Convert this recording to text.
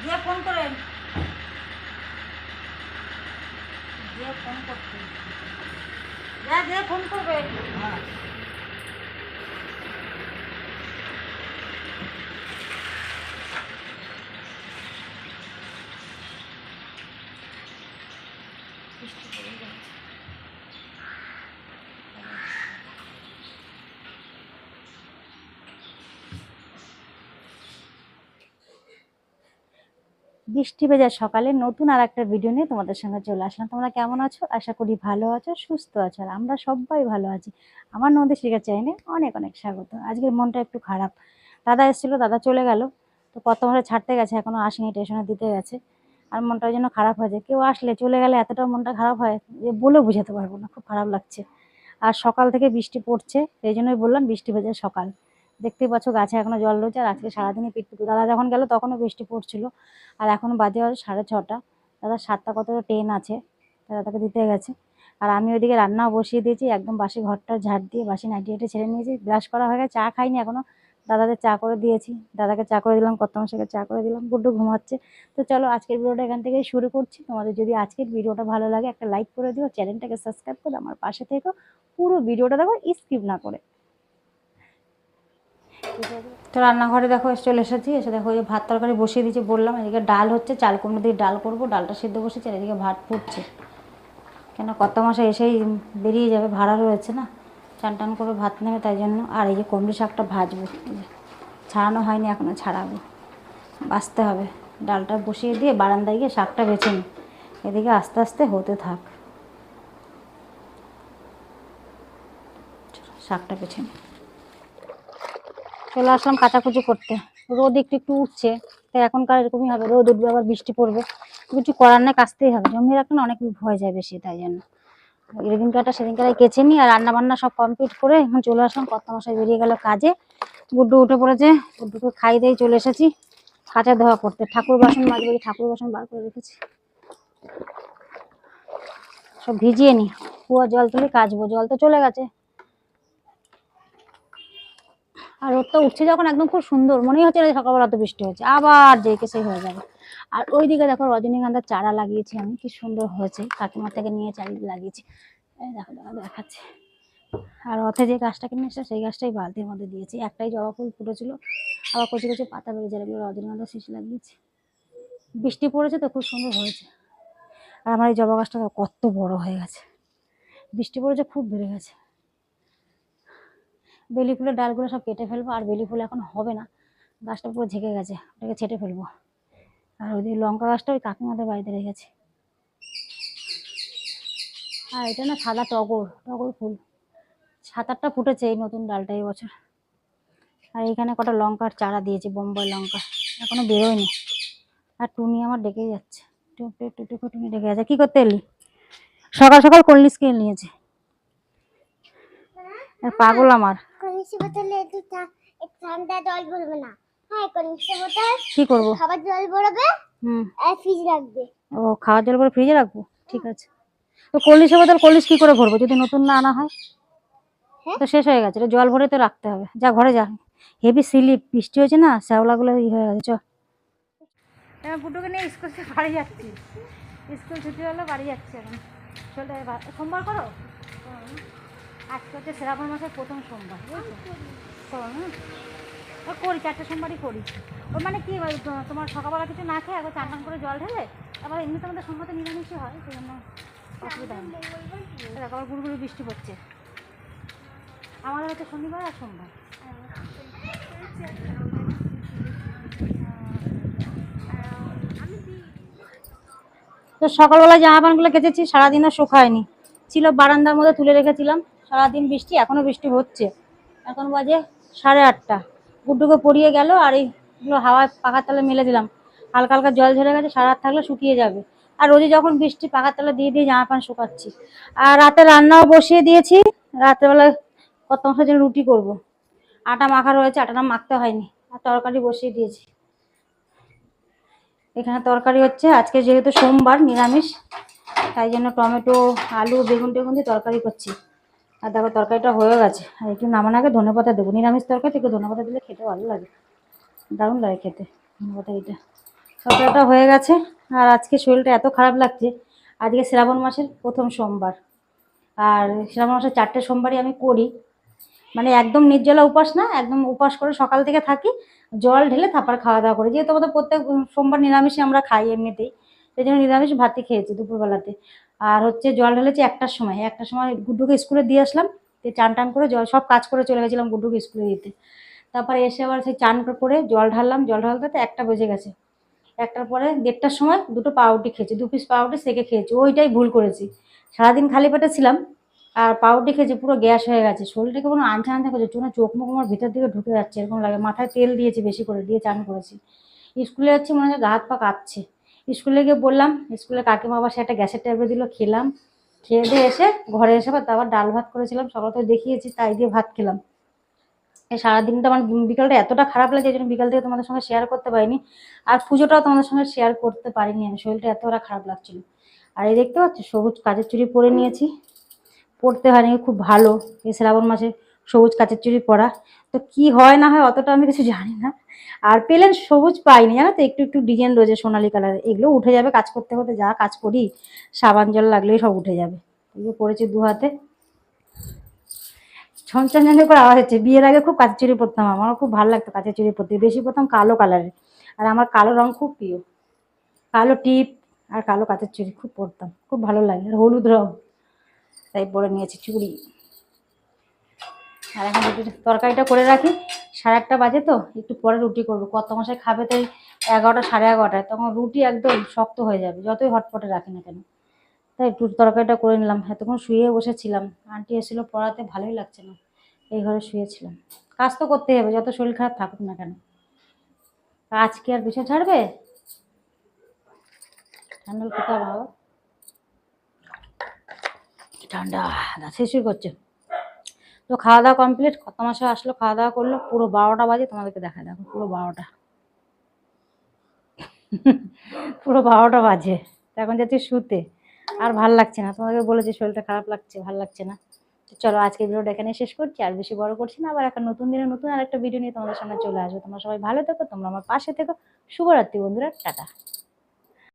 দিয়ে ফোন করেন দিয়ে ফোন করতে। দিয়ে ফোন করবে হ্যাঁ বৃষ্টি পড়ে যাচ্ছে। বৃষ্টি ভেজা সকালে নতুন আর একটা ভিডিও নিয়ে তোমাদের সঙ্গে চলে আসলাম। তোমরা কেমন আছো? আশা করি ভালো আছো, সুস্থ আছো, আর আমরা সবাই ভালো আছি। আমার নদী শিখা চাইনে অনেক অনেক স্বাগত। আজকের মনটা একটু খারাপ। দাদা এসেছিল, দাদা চলে গেল। তো কত ছাড়তে গেছে, এখনও আসেনি টেশনে দিতে গেছে। আর মনটা ওই জন্য খারাপ হয়েছে। কেউ আসলে চলে গেলে এতটা মনটা খারাপ হয় যে বলে বোঝাতে পারব না, খুব খারাপ লাগছে। আর সকাল থেকে বৃষ্টি পড়ছে, সেই জন্যই বললাম বৃষ্টি ভেজা সকাল। দেখতেই পাচ্ছ গাছে এখনও জল রয়েছে আর আজকে সারাদিনই পিটপিটু দাদা যখন গেল তখনও বৃষ্টি পড়ছিল। আর এখন বাজে সাড়ে ছটা। দাদা সাতটা কত ট্রেন আছে। দাদা তাকে দিতে গেছে। আর আমি ওইদিকে রান্নাও বসিয়ে দিয়েছি। একদম বাসি ঘরটা ঝাড় দিয়ে বাসি নাইটি হেঁটে ছেড়ে নিয়েছি। ব্রাশ করা হয়ে গেছে। চা খাইনি এখনও। দাদাদের চা করে দিয়েছি। দাদাকে চা করে দিলাম কত মাসেকে চা করে দিলাম। গুড্ডু ঘুমাচ্ছে। তো চলো আজকের ভিডিওটা এখান থেকেই শুরু করছি। তোমাদের যদি আজকের ভিডিওটা ভালো লাগে একটা লাইক করে দিও। চ্যানেলটাকে সাবস্ক্রাইব করে আমার পাশে থেকো। পুরো ভিডিওটা দেখো স্কিপ না করে। তো রান্নাঘরে দেখো এসে চলে এসেছি, এসে দেখো ওই ভাত তরকারি বসিয়ে দিয়েছি, বললাম এদিকে ডাল হচ্ছে, চাল কুমড়ো দিয়ে ডাল করব, ডালটা সিদ্ধ বসেছে আর এদিকে ভাত ফুটছে। কেন কত মাসে এসেই বেরিয়ে যাবে, ভাড়া রয়েছে না, চান টান করে ভাত নেবে তাই জন্য। আর এই যে কুমড়ি শাকটা ভাজবো ছাড়ানো হয়নি এখনও ছাড়াবো। বাছতে হবে, ডালটা বসিয়ে দিয়ে বারান্দায় গিয়ে শাকটা বেছে নিই এদিকে আস্তে আস্তে হতে থাক। শাকটা বেছে নিই চলে আসলাম কাচাকুচি করতে। রোদ একটু একটু উঠছে তো এখনকার এরকমই হবে। রোদ উঠবে, আবার বৃষ্টি পড়বে। কিছু করার না কাচতেই হবে। জমিয়ে রাখলে অনেক ভয় যায় বেশি তাই জন্য। এদিন কাটা সেদিন কেচে নিই, আর রান্না বান্না সব কমপ্লিট করে এখন চলে আসলাম। কত মশাই বেরিয়ে গেল কাজে। গুড্ডু উঠে পড়েছে, গুড্ডুকে খাই দিয়ে চলে এসেছি। কাঁচা ধোয়া করতে। ঠাকুর বাসন মাজবে ঠাকুর বাসন বার করে রেখেছি। সব ভিজিয়ে নি কুয়া জল তুলে কাচবো। জল তো চলে গেছে। আর রোদটা উঠছে যখন একদম খুব সুন্দর, মনেই হচ্ছে না সকালবেলা তো বৃষ্টি হচ্ছে আবার যে কেসে হয়ে যাবে। আর ওইদিকে দেখো রজনীগন্ধার চারা লাগিয়েছি আমি, কি সুন্দর হয়েছে, কাকিমার থেকে নিয়ে চারিদিকে লাগিয়েছি। দেখো দেখো, দেখাচ্ছে। আর রথে যে গাছটা কিনে এসেছে, সেই গাছটাই বালতির মধ্যে দিয়েছি। একটাই জবা ফুল ফুটেছিল, আবার কচি কচি পাতা বেরিয়েছে এগুলো রজনীগন্ধার শিশি লাগিয়েছি। বৃষ্টি পড়েছে তো খুব সুন্দর হয়েছে। আর আমার এই জবা গাছটা কত বড় হয়ে গেছে। বৃষ্টি পড়েছে, খুব বেড়ে গেছে। বেলি ফুলের ডালগুলো সব কেটে ফেলব আর বেলি ফুল এখন হবে না গাছটা পুরো ঝেঁকে গেছে ওটাকে ছেটে ফেলব আর ওই লঙ্কা গাছটা ওই কাকিমাদের বাড়িতে রেখেছি আর এটা না সাদা টগর টগর ফুল সাত আটটা ফুটেছে এই নতুন ডালটা এই বছর আর এখানে কটা লঙ্কার চারা দিয়েছি বোম্বাই লঙ্কা এখনও বেরোয়নি আর টুনি আমার ডেকেই যাচ্ছে টুকটুক টুকটুক টুনি ডেকে যাচ্ছে কী করতে এলি সকাল সকাল কল্লি স্কেল নিয়েছে পাগল আমার। ঠান্ডা জল ভরবে না। হ্যাঁ কনিষ্ঠ বোতল কি করব? খাবার জল ভরবে হুম। আর ফ্রিজ রাখবে। ও খাওয়ার জল করে ফ্রিজে রাখব? ঠিক আছে। তো কল্লিশের বোতল কল্লিশ কি করে ভরবো? যদি নতুন না আনা হয়? হ্যাঁ? তো শেষ হয়ে গেছে। এটা জল ভরে তো রাখতে হবে। যা ঘরে যা। হেভি স্লিপ বৃষ্টি হয়েছে না? শ্যাওলাগুলো ই হয়ে গেছে নিয়ে স্কুল থেকে বাড়ি যাচ্ছি। স্কুল ছুটি হলো বাড়ি যাচ্ছি এখন। চলে সোমবার করো? আজকে হচ্ছে শ্রাবণ মাসের প্রথম সোমবার, বুঝেছ? করো, চারটে সোমবারই করি। ওর মানে কি তোমার সকালবেলা কিছু না খেয়ে একবার চান করে জল ঢেলে, আবার এমনি তো আমাদের সোমবার নিরামিষই হয়, সেই জন্য অসুবিধা নেই আবার গুড়গুড়ি বৃষ্টি পড়ছে। আমাদের হচ্ছে শনিবার আর সোমবার। তো সকালবেলা জামা প্যান্টগুলো কেচেছি সারাদিনও শুকায়নি ছিল বারান্দার মধ্যে তুলে রেখেছিলাম। সারাদিন বৃষ্টি, এখনও বৃষ্টি হচ্ছে। এখন বাজে সাড়ে আটটা। গুড্ডুকে পড়িয়ে গেল আর এইগুলো হাওয়ায় পাখার তলে মেলে দিলাম। হালকা হালকা জল ঝরে গেছে সারা থাকলে শুকিয়ে যাবে। আর রোজে যখন বৃষ্টি, পাখার তলে দিয়ে দিয়ে জামা প্যান্ট শুকাচ্ছি। আর রাতে রান্নাও বসিয়ে দিয়েছি। রাত্রেবেলা কত মাসের জন্য রুটি করব। আটা মাখা রয়েছে, আটাটা মাখতে হয়নি। আর তরকারি বসিয়ে দিয়েছি। এখানে তরকারি হচ্ছে, আজকে যেহেতু সোমবার, নিরামিষ, তাই জন্য টমেটো, আলু, বেগুন টেগুন দিয়ে তরকারি করছি। আর দেখো তরকারিটা হয়ে গেছে। আর একটু নামানো আগে ধনে পাতা দেবো। নিরামিষ তরকারি থেকে ধনে পাতা দিলে খেতে ভালো লাগে। দারুণ লাগে খেতে ধনে পাতা এটা তরকারিটা হয়ে গেছে। আর আজকে শরীরটা এত খারাপ লাগছে। আজকে শ্রাবণ মাসের প্রথম সোমবার। আর শ্রাবণ মাসের চারটে সোমবারই আমি করি। মানে একদম নির্জলা উপাস না, একদম উপাস করে সকাল থেকে থাকি, জল ঢেলে তারপর খাওয়া দাওয়া করি। যেহেতু আমাদের প্রত্যেক সোমবার নিরামিষই আমরা খাই এমনিতেই। সেই জন্য নিরামিষ ভাতই খেয়েছি দুপুরবেলাতে। আর হচ্ছে জল ঢেলেছি একটার সময়। একটার সময় গুড্ডুকে স্কুলে দিয়ে আসলাম, দিয়ে চান টান করে জল, সব কাজ করে চলে গেছিলাম গুড্ডুকে স্কুলে দিতে। তারপরে এসে আবার সেই চান করে জল ঢাললাম। জল ঢালতে তো একটা বেজে গেছে। একটার পরে দেড়টার সময় দুটো পাউরুটি খেয়েছি, দু পিস পাউরুটি সেকে খেয়েছি। ওইটাই ভুল করেছি। সারাদিন খালি পেটে ছিলাম, আর পাউরুটি খেয়েছি, পুরো গ্যাস হয়ে গেছে। শরীরটাকে কোনো আনছা আনছা করছে চোখে চোখ মুখ আমার ভিতর দিকে ঢুকে যাচ্ছে, এরকম লাগে। মাথায় তেল দিয়েছি বেশি করে, দিয়ে চান করেছি। স্কুলে যাচ্ছি মনে হচ্ছে গা হাত পা কাঁপছে। স্কুলে গিয়ে বললাম, স্কুলে কাকিমা আবার সে একটা গ্যাসের ট্যাবলেট দিল, খেলাম। খেয়ে দিয়ে এসে ঘরে এসে আবার ডাল ভাত করেছিলাম, সকাল তো দেখিয়েছি, তাই দিয়ে ভাত খেলাম। এই সারাদিনটা আমার বিকালটা এতটা খারাপ লাগে এই জন্য বিকাল থেকে তোমাদের সঙ্গে শেয়ার করতে পারিনি। আর পুজোটাও তোমাদের সঙ্গে শেয়ার করতে পারিনি আমি, শরীরটা এতটা খারাপ লাগছিল। আর এই দেখতে পাচ্ছ, সবুজ কাজের চুরি পরে নিয়েছি পরতে হয়নি, খুব ভালো, এই শ্রাবণ মাসে সবুজ কাচের চুড়ি পরা। তো কি হয় না হয় অতটা আমি কিছু জানি না। আর পেলেন সবুজ পাইনি, জানো তো? একটু একটু ডিজাইন রয়েছে সোনালি কালারের। এগুলো উঠে যাবে কাজ করতে করতে। যা কাজ করি, সাবান জল লাগলেই সব উঠে যাবে। যে পরেছি দু হাতে। ছমছম করে আওয়াজ হচ্ছে। বিয়ের আগে খুব কাঁচের চুড়ি পরতাম আমার খুব ভালো লাগতো কাঁচের চুড়ি পরতে। বেশি পরতাম কালো কালারের। আর আমার কালো রং খুব প্রিয়। কালো টিপ আর কালো কাঁচের চুড়ি খুব পরতাম। খুব ভালো লাগে। আর হলুদ রং। তাই পরে নিয়েছি চুড়ি। আর এখন রুটির তরকারিটা করে রাখি, সাড়ে আটটা বাজে তো, একটু পরে রুটি করব। কত মাসে খাবে তাই এগারোটা, সাড়ে এগারোটায়? তখন রুটি একদম শক্ত হয়ে যাবে, যতই হটপটে রাখি না কেন। তাই একটু তরকারিটা করে নিলাম। এতক্ষণ শুয়ে বসেছিলাম। আন্টি এসেছিল পড়াতে, ভালোই লাগছে না। এই ঘরে শুয়েছিলাম। কাজ তো করতেই হবে, যত শরীর খারাপ থাকুক না কেন। কাজ কি আর পিছনে ছাড়বে? ঠান্ডা খেতে হবে বাবা কি ঠান্ডা শিশুই করছে। তো খাওয়া দাওয়া কমপ্লিট কত মাসে আসলো খাওয়া দাওয়া করল, পুরো বারোটা বাজে, তোমাদেরকে দেখা দেখো, পুরো বারোটা। পুরো বারোটা বাজে এখন যাচ্ছি শুতে। আর ভালো লাগছে না, তোমাদেরকে বলেছি শরীরটা খারাপ লাগছে, ভালো লাগছে না। তো চলো আজকে ভিডিওটা এখানে শেষ করছি, আর বেশি বড় করছি না, আবার একটা নতুন দিনে নতুন আর একটা ভিডিও নিয়ে তোমাদের সামনে চলে আসবে। তোমরা সবাই ভালো থেকো, তোমরা আমার পাশে থেকো। শুভরাত্রি বন্ধুরা, টাটা।